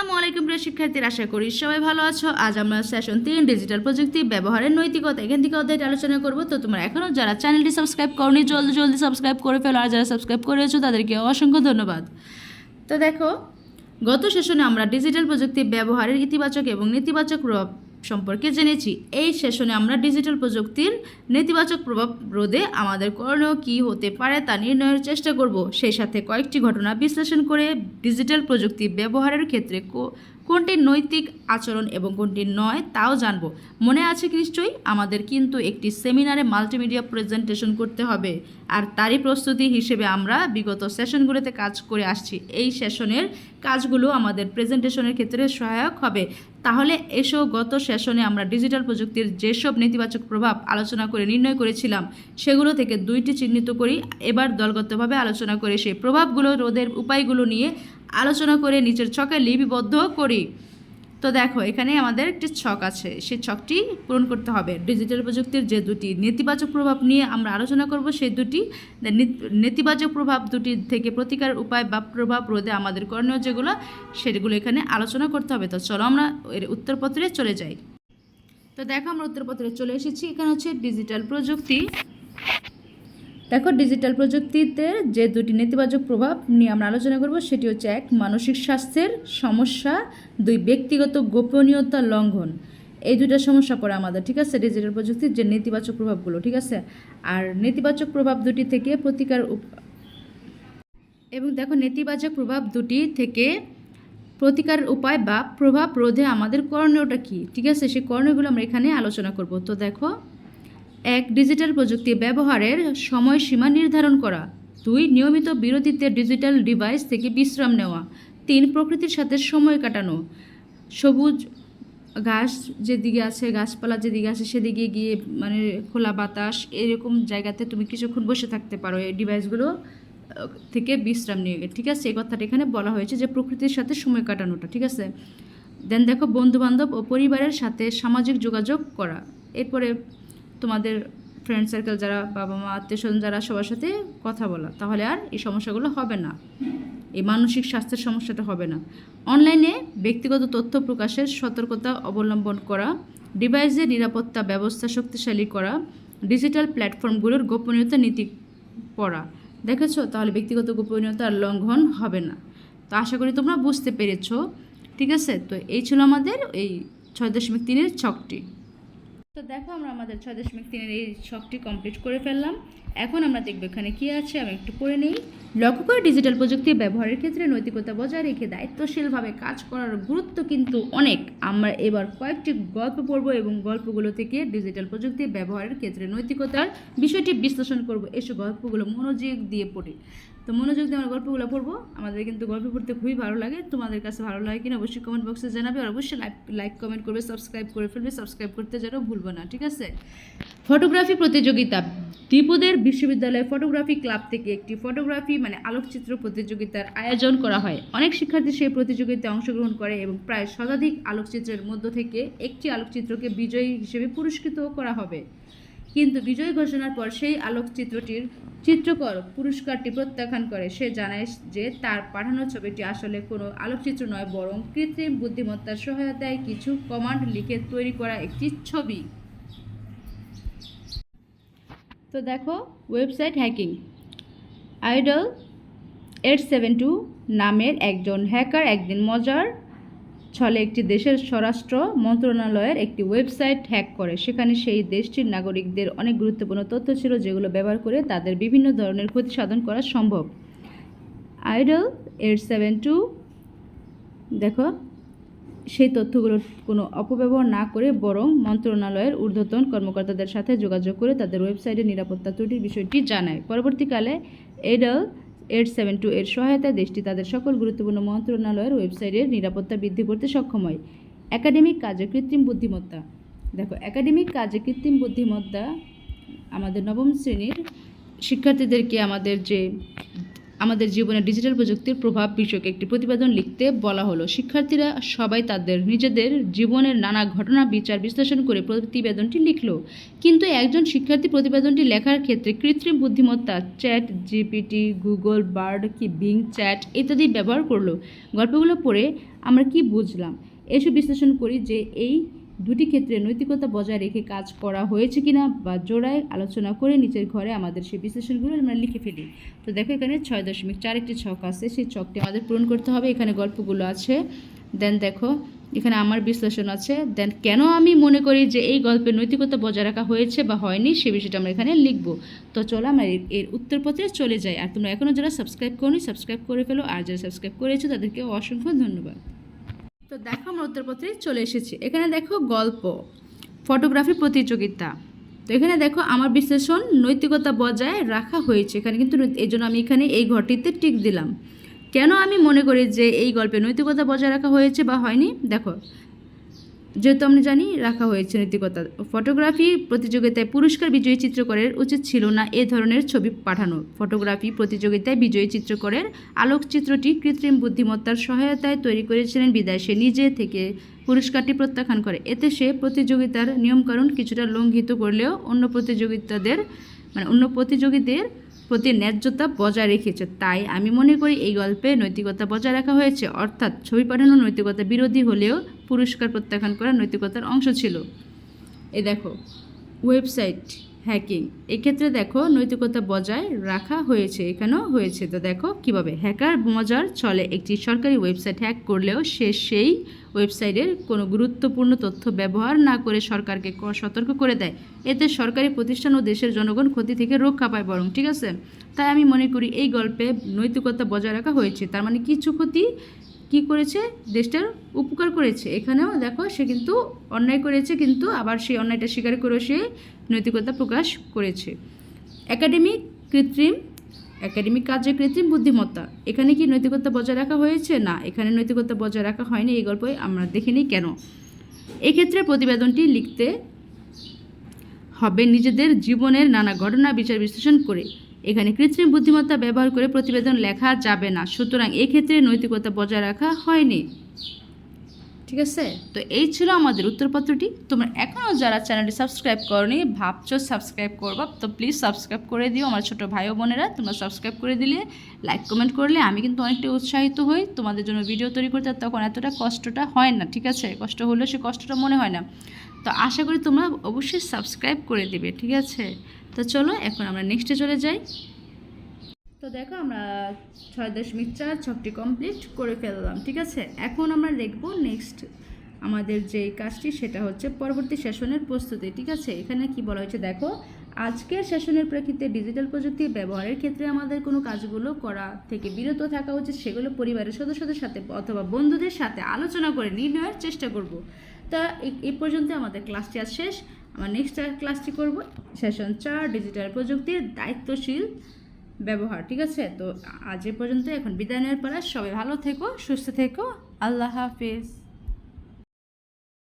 আসসালামু আলাইকুম প্রিয় শিক্ষার্থীর, আশা করি সবাই ভালো আছো। আজ আমরা সেশন তিন ডিজিটাল প্রযুক্তি, ব্যবহারের নৈতিকতা, এখান থেকে অধ্যায়টা আলোচনা করব। তো তোমরা এখনও যারা চ্যানেলটি সাবস্ক্রাইব করনি, জলদি জলদি সাবস্ক্রাইব করে ফেলো। আর যারা সাবস্ক্রাইব করেছ তাদেরকে অসংখ্য ধন্যবাদ। তো দেখো, গত সেশনে আমরা ডিজিটাল প্রযুক্তি, ব্যবহারের ইতিবাচক এবং নেতিবাচক প্রভাব সম্পর্কে জেনেছি। এই সেশনে আমরা ডিজিটাল প্রযুক্তির নেতিবাচক প্রভাব রোধে আমাদের করণীয় কী হতে পারে তা নির্ণয়ের চেষ্টা করব। সেই সাথে কয়েকটি ঘটনা বিশ্লেষণ করে ডিজিটাল প্রযুক্তি ব্যবহারের ক্ষেত্রে কোনটি নৈতিক আচরণ এবং কোনটি নয় তাও জানব। মনে আছে নিশ্চয়ই? আমাদের কিন্তু একটি সেমিনারে মাল্টিমিডিয়া প্রেজেন্টেশন করতে হবে। আর তারই প্রস্তুতি হিসেবে আমরা বিগত সেশনগুলোতে কাজ করে আসছি। এই সেশনের কাজগুলো আমাদের প্রেজেন্টেশনের ক্ষেত্রে সহায়ক হবে। তাহলে এসো, গত সেশনে আমরা ডিজিটাল প্রযুক্তির যেসব নেতিবাচক প্রভাব আলোচনা করে নির্ণয় করেছিলাম, সেগুলো থেকে দুইটি চিহ্নিত করি। এবার দলগতভাবে আলোচনা করে সেই প্রভাবগুলো, রোধের উপায়গুলো নিয়ে আলোচনা করে নিচের ছকে লিপিবদ্ধ করি। তো দেখো, এখানে আমাদের একটি ছক আছে। সেই ছকটি পূরণ করতে হবে। ডিজিটাল প্রযুক্তির যে দুটি নেতিবাচক প্রভাব নিয়ে আমরা আলোচনা করব, সেই দুটি নেতিবাচক প্রভাব দুটি থেকে প্রতিকার উপায় বা প্রভাব রোধে আমাদের করণীয় যেগুলো, সেগুলো এখানে আলোচনা করতে হবে। তো চলো আমরা এর উত্তরপত্রে চলে যাই। তো দেখো, আমরা উত্তরপত্রে চলে এসেছি। এখানে হচ্ছে ডিজিটাল প্রযুক্তি। দেখো ডিজিটাল প্রযুক্তিতে যে দুটি নেতিবাচক প্রভাব নিয়ে আমরা আলোচনা করব, সেটি হচ্ছে এক, মানসিক স্বাস্থ্যের সমস্যা, দুই, ব্যক্তিগত গোপনীয়তা লঙ্ঘন। এই দুইটা সমস্যা পড়ে আমাদের, ঠিক আছে? ডিজিটাল প্রযুক্তির যে নেতিবাচক প্রভাবগুলো, ঠিক আছে? আর নেতিবাচক প্রভাব দুটি থেকে প্রতিকার এবং দেখো, নেতিবাচক প্রভাব দুটি থেকে প্রতিকার উপায় বা প্রভাব রোধে আমাদের করণীয়টা কী, ঠিক আছে? সেই করণীয়গুলো আমরা এখানে আলোচনা করব। তো দেখো এক ডিজিটাল প্রযুক্তি ব্যবহারের সময়সীমা নির্ধারণ করা, দুই নিয়মিত বিরতিতে ডিজিটাল ডিভাইস থেকে বিশ্রাম নেওয়া, তিন প্রকৃতির সাথে সময় কাটানো। সবুজ ঘাস যেদিকে আছে, গাছপালা যেদিকে আছে, সেদিকে গিয়ে মানে খোলা বাতাস, এরকম জায়গাতে তুমি কিছুক্ষণ বসে থাকতে পারো এই ডিভাইসগুলো থেকে বিশ্রাম নিয়ে। ঠিক আছে? এই কথাটা এখানে বলা হয়েছে যে প্রকৃতির সাথে সময় কাটানোটা। ঠিক আছে? দেন দেখো বন্ধু বান্ধব ও পরিবারের সাথে সামাজিক যোগাযোগ করা। এরপরে তোমাদের ফ্রেন্ড সার্কেল যারা বাবা মা, আত্মীয় স্বজন যারা সবার সাথে কথা বলা। তাহলে আর এই সমস্যাগুলো হবে না। এই মানসিক স্বাস্থ্যের সমস্যাটা হবে না। অনলাইনে ব্যক্তিগত তথ্য প্রকাশের সতর্কতা অবলম্বন করা ডিভাইসের নিরাপত্তা ব্যবস্থা শক্তিশালী করা ডিজিটাল প্ল্যাটফর্মগুলোর গোপনীয়তা নীতি পড়া। দেখেছ? তাহলে ব্যক্তিগত গোপনীয়তার লঙ্ঘন হবে না। তো আশা করি তোমরা বুঝতে পেরেছ। ঠিক আছে? তো এই ছিল আমাদের এই ছয় দশমিক তিনের ছকটি। তো দেখো আমরা আমাদের ছয় দশমিক তিনের এই শখটি কমপ্লিট করে ফেললাম। এখন আমরা দেখব এখানে কী আছে, আমি একটু পড়ে নিই। লক্ষ্য করে ডিজিটাল প্রযুক্তি ব্যবহারের ক্ষেত্রে নৈতিকতা বজায় রেখে দায়িত্বশীলভাবে কাজ করার গুরুত্ব কিন্তু অনেক। আমরা এবার কয়েকটি গল্প পড়ব এবং গল্পগুলো থেকে ডিজিটাল প্রযুক্তি ব্যবহারের ক্ষেত্রে নৈতিকতার বিষয়টি বিশ্লেষণ করব। এসব গল্পগুলো মনোযোগ দিয়ে পড়ি। তো মনোযোগ দিয়ে আমরা গল্পগুলো পড়ব। আমাদের কিন্তু গল্প পড়তে খুবই ভালো লাগে। তোমাদের কাছে ভালো লাগে কিনা অবশ্যই কমেন্ট বক্সে জানাবে। আর অবশ্যই লাইক লাইক কমেন্ট করবে সাবস্ক্রাইব করে ফেলবে। সাবস্ক্রাইব করতে যেন ভুলবো না, ঠিক আছে? ফটোগ্রাফি প্রতিযোগিতা। দ্বীপদের বিশ্ববিদ্যালয় ফটোগ্রাফি ক্লাব থেকে একটি ফটোগ্রাফি মানে আলোকচিত্র প্রতিযোগিতার আয়োজন করা হয়। অনেক শিক্ষার্থী সেই প্রতিযোগিতায় অংশগ্রহণ করে এবং প্রায় শতাধিক আলোকচিত্রের মধ্য থেকে একটি আলোকচিত্রকে বিজয়ী হিসেবে পুরস্কৃত করা হবে। কিন্তু বিজয় ঘোষণার পর সেই আলোকচিত্রটির চিত্রকর পুরস্কারটি প্রত্যাখ্যান করে। সে জানায় যে তার পাঠানো ছবিটি আসলে কোনো আলোকচিত্র নয়, বরং কৃত্রিম বুদ্ধিমত্তার সহায়তায় কিছু কমান্ড লিখে তৈরি করা একটি ছবি। তো দেখো, website hacking. Idol eight seven two নামের একজন হ্যাকার একদিন মজার ছলে একটি দেশের স্বরাষ্ট্র মন্ত্রণালয়ের একটি ওয়েবসাইট হ্যাক করে। সেখানে সেই দেশটির নাগরিকদের অনেক গুরুত্বপূর্ণ তথ্য ছিল যেগুলো ব্যবহার করে তাদের বিভিন্ন ধরনের ক্ষতি সাধন করা সম্ভব। আইডল এইট সেভেন টু, দেখো, সেই তথ্যগুলোর কোনো অপব্যবহার না করে বরং মন্ত্রণালয়ের ঊর্ধ্বতন কর্মকর্তাদের সাথে যোগাযোগ করে তাদের ওয়েবসাইটের নিরাপত্তা ত্রুটির বিষয়টি জানায়। পরবর্তীকালে এডল এইট সেভেন টু এর সহায়তায় দেশটি তাদের সকল গুরুত্বপূর্ণ মন্ত্রণালয়ের ওয়েবসাইটের নিরাপত্তা বৃদ্ধি করতে সক্ষম হয়। একাডেমিক কাজে কৃত্রিম বুদ্ধিমত্তা। দেখো, একাডেমিক কাজে কৃত্রিম বুদ্ধিমত্তা আমাদের নবম শ্রেণির শিক্ষার্থীদেরকে আমাদের যে আমাদের জীবনে ডিজিটাল প্রযুক্তির প্রভাব বিষয়ক একটি প্রতিবেদন লিখতে বলা হলো। শিক্ষার্থীরা সবাই তাদের নিজেদের জীবনের নানা ঘটনা বিচার বিশ্লেষণ করে প্রতিবেদনটি লিখল। কিন্তু একজন শিক্ষার্থী প্রতিবেদনটি লেখার ক্ষেত্রে কৃত্রিম বুদ্ধিমত্তা চ্যাট জিপিটি গুগল বার্ড কি বিং চ্যাট ইত্যাদি ব্যবহার করল। গল্পগুলো পড়ে আমরা কি বুঝলাম? এসব বিশ্লেষণ করি যে এই দুটি ক্ষেত্রে নৈতিকতা বজায় রেখে কাজ করা হয়েছে কিনা বা জোড়ায় আলোচনা করে নিচের ঘরে আমাদের সেই বিশ্লেষণগুলো আমরা লিখে ফেলি। তো দেখো এখানে ছয় দশমিক চার একটি ছক আছে, সেই ছকটি আমাদের পূরণ করতে হবে। এখানে গল্পগুলো আছে। দেন দেখো, এখানে আমার বিশ্লেষণ আছে। দেন কেন আমি মনে করি যে এই গল্পের নৈতিকতা বজায় রাখা হয়েছে বা হয়নি, সে বিষয়টা আমরা এখানে লিখব। তো চলো আমরা এর- উত্তরপত্রে চলে যাই। আর তোমরা এখনও যারা সাবস্ক্রাইব করনি সাবস্ক্রাইব করে ফেলো। আর যারা সাবস্ক্রাইব করেছ তাদেরকে অসংখ্য ধন্যবাদ। তো দেখো আমার উত্তরপত্রে চলে এসেছি। এখানে দেখো গল্প, ফটোগ্রাফি প্রতিযোগিতা। তো এখানে দেখো আমার বিশ্লেষণ নৈতিকতা বজায় রাখা হয়েছে। এখানে কিন্তু এই জন্য আমি এখানে এই ঘরটিতে টিক দিলাম। কেন আমি মনে করি যে এই গল্পে নৈতিকতা বজায় রাখা হয়েছে বা হয়নি? দেখো যেহেতু আমরা জানি রাখা হয়েছে নৈতিকতা, ফটোগ্রাফি প্রতিযোগিতায় পুরস্কার বিজয়ী চিত্রকরের উচিত ছিল না এ ধরনের ছবি পাঠানো। ফটোগ্রাফি প্রতিযোগিতায় বিজয়ী চিত্রকরের আলোকচিত্রটি কৃত্রিম বুদ্ধিমত্তার সহায়তায় তৈরি করেছিলেন বিদায়। সে নিজে থেকে পুরস্কারটি প্রত্যাখ্যান করে। এতে সে প্রতিযোগিতার নিয়মকানুন কিছুটা লঙ্ঘিত করলেও অন্য প্রতিযোগিতাদের মানে অন্য প্রতিযোগীদের প্রতি ন্যায্যতা বজায় রেখেছে। তাই আমি মনে করি এই গল্পে নৈতিকতা বজায় রাখা হয়েছে। অর্থাৎ ছবি পাঠানো নৈতিকতা বিরোধী হলেও পুরস্কার প্রত্যাখ্যান করা নৈতিকতার অংশ ছিল। এ দেখো, ওয়েবসাইট হ্যাকিং। এক্ষেত্রে দেখো নৈতিকতা বজায় রাখা হয়েছে, এখানেও হয়েছে। তো দেখো কীভাবে? হ্যাকার মজার চলে। একটি সরকারি ওয়েবসাইট হ্যাক করলেও সে সেই ওয়েবসাইটের কোনো গুরুত্বপূর্ণ তথ্য ব্যবহার না করে সরকারকে সতর্ক করে দেয়। এতে সরকারি প্রতিষ্ঠান ও দেশের জনগণ ক্ষতি থেকে রক্ষা পায় বরং, ঠিক আছে? তাই আমি মনে করি এই গল্পে নৈতিকতা বজায় রাখা হয়েছে। তার মানে কিছু ক্ষতি কি করেছে? দেশটার উপকার করেছে। এখানেও দেখো সে কিন্তু অন্যায় করেছে, কিন্তু আবার সেই অন্যায়টা স্বীকার করে সে নৈতিকতা প্রকাশ করেছে। একাডেমিক কৃত্রিম, একাডেমিক কাজে কৃত্রিম বুদ্ধিমত্তা। এখানে কি নৈতিকতা বজায় রাখা হয়েছে? না, এখানে নৈতিকতা বজায় রাখা হয়নি, এই গল্পে আমরা দেখিনি কেন? এক্ষেত্রে প্রতিবেদনটি লিখতে হবে নিজেদের জীবনের নানা ঘটনা বিচার বিশ্লেষণ করে। এখানে কৃত্রিম বুদ্ধিমত্তা ব্যবহার করে প্রতিবেদন লেখা যাবে না। সুতরাং এক্ষেত্রে নৈতিকতা বজায় রাখা হয়নি। ঠিক আছে? তো এই ছিল আমাদের উত্তরপত্রটি। তোমরা এখনও যারা চ্যানেলটি সাবস্ক্রাইব করনি, ভাবছ সাবস্ক্রাইব করবা, তো প্লিজ সাবস্ক্রাইব করে দিও। আমার ছোটো ভাই বোনেরা, তোমরা সাবস্ক্রাইব করে দিলে লাইক কমেন্ট করলে আমি কিন্তু অনেকটা উৎসাহিত হই। তোমাদের জন্য ভিডিও তৈরি করতে তখন এতটা কষ্টটা হয় না, ঠিক আছে? কষ্ট হলেও সে কষ্টটা মনে হয় না। তো আশা করি তোমরা অবশ্যই সাবস্ক্রাইব করে দিবে, ঠিক আছে? তো চলো, এখন আমরা নেক্সটে চলে যাই। তো দেখো, আমরা ছয় দশমিক চার ছকটি কমপ্লিট করে ফেললাম, ঠিক আছে? এখন আমরা দেখব নেক্সট আমাদের যে কাজটি, সেটা হচ্ছে পরবর্তী সেশনের প্রস্তুতি, ঠিক আছে? এখানে কি বলা হয়েছে দেখো, আজকের সেশনের প্রেক্ষিতে ডিজিটাল প্রযুক্তি ব্যবহারের ক্ষেত্রে আমাদের কোনো কাজগুলো করা থেকে বিরত থাকা উচিত, সেগুলো পরিবারের সদস্যদের সাথে অথবা বন্ধুদের সাথে আলোচনা করে নির্ণয়ের চেষ্টা করব। তা এই পর্যন্ত আমাদের ক্লাসটি আজ শেষ। আমার নেক্সট ক্লাসটি করব। সেশন চার ডিজিটাল প্রযুক্তির দায়িত্বশীল ব্যবহার, ঠিক আছে? তো আজ এ পর্যন্ত এখন বিদায় নেওয়ার পর সবাই ভালো থেকো, সুস্থ থেকো। আল্লাহ হাফিজ।